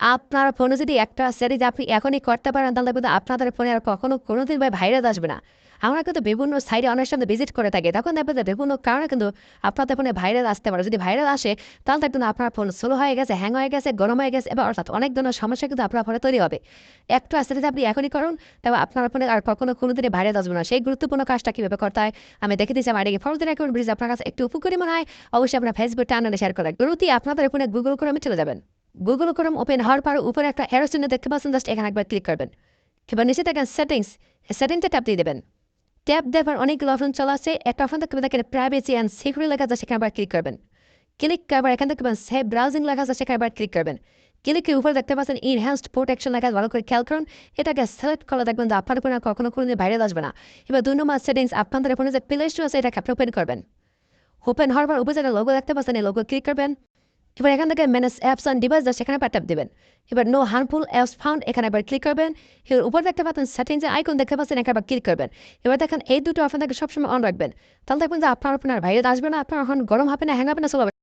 আপনার ফোনে যদি একটা সেটিংস আপনি এখনই করতে পারেন, তাহলে কিন্তু আপনাদের ফোনে আর কখনো কোনোদিন ভাই ভাইরাস আসবে না। আমরা কিন্তু বিভিন্ন সাইডে অনেক সময় ভিজিট করে থাকি। তখন যে বিভিন্ন কারণে কিন্তু আপনাদের ফোনে ভাইরাস আসতে পারে। যদি ভাইরাস আসে, তাহলে কিন্তু আপনার ফোন স্লো হয়ে গেছে হ্যাং হয়ে গেছে, গরম হয়ে গেছে, এবার অর্থাৎ অনেক ধরনের সমস্যা কিন্তু আপনার ফোনে তৈরি হবে। একটু আস্তে আস্তে আপনি এখনই করুন তবে আপনার ফোনে আর কখনো কোনো দিনে ভাইরাস আসবে না। সেই গুরুত্বপূর্ণ কাজটা কীভাবে করতে হয়, আমি দেখে দিচ্ছি আমার আগে ফলো রাখুন ব্রিজ আপনার কাছে একটু উপকারী মনে হয়, অবশ্যই আপনার ফেসবুক টানালে শেয়ার করেন গুরুত্বই আপনাদের ফোনে গুগল ক্রমে চলে যাবেন। গুগল ক্রম ওপেন হওয়ার পর উপরে একটা হ্যারো চিহ্ন দেখতে পাচ্ছেন জাস্ট এখানে একবার ক্লিক করবেন। এবার নিচে দেখেন সেটিংস সেটিংসে ট্যাপ দিয়ে দেবেন। ট্যাপ দেওয়ার অনেকগুলো অপশন চলে আসে একটা অপশন দেখতে দেখেন প্রাইভেসি অ্যান্ড সিকিউরিটি লেখা আছে, সেখানে ক্লিক করবেন। ক্লিক করবার এখান থেকে সেভ ব্রাউজিং লেখা আছে, সেখানে আবার ক্লিক করবেন। ক্লিকের উপরে দেখতে পাচ্ছেন ইনহ্যান্সড প্রোটেকশন লেখা ভালো করে খেয়াল করুন। এটাকে সিলেক্ট করে দেখবেন যে আপনার ফোনে কখনো কোনো বাইরে আসবে না। এবার দুই নম্বর সেটিংস আপনাদের ফোনে যে প্লে স্টোর আছে, এটাকে আপনি ওপেন করবেন। ওপেন হওয়ার পর উপরে যেটা লোগো দেখতে পাচ্ছেন, এই লোগো ক্লিক করবেন। এবার এখান থেকে ম্যানেজ অ্যাপস অ্যান্ড ডিভাইস সেখানে আবার ট্যাপ দেবেন। এবার নো হার্মফুল অ্যাপস ফাউন্ড এখানে একবার ক্লিক করবেন। এর উপর দেখতে পাচ্ছেন সেটিংস আইকন দেখতে পাচ্ছেন, এখানে ক্লিক করবেন। এবার দেখেন এই দুটো আপনাদেরকে সবসময় অন রাখবেন। তাহলে দেখবেন যে আপনার আপনার বাইরে আসবে না, আপনার এখন গরম হবে না হ্যাং হবে না, চলবে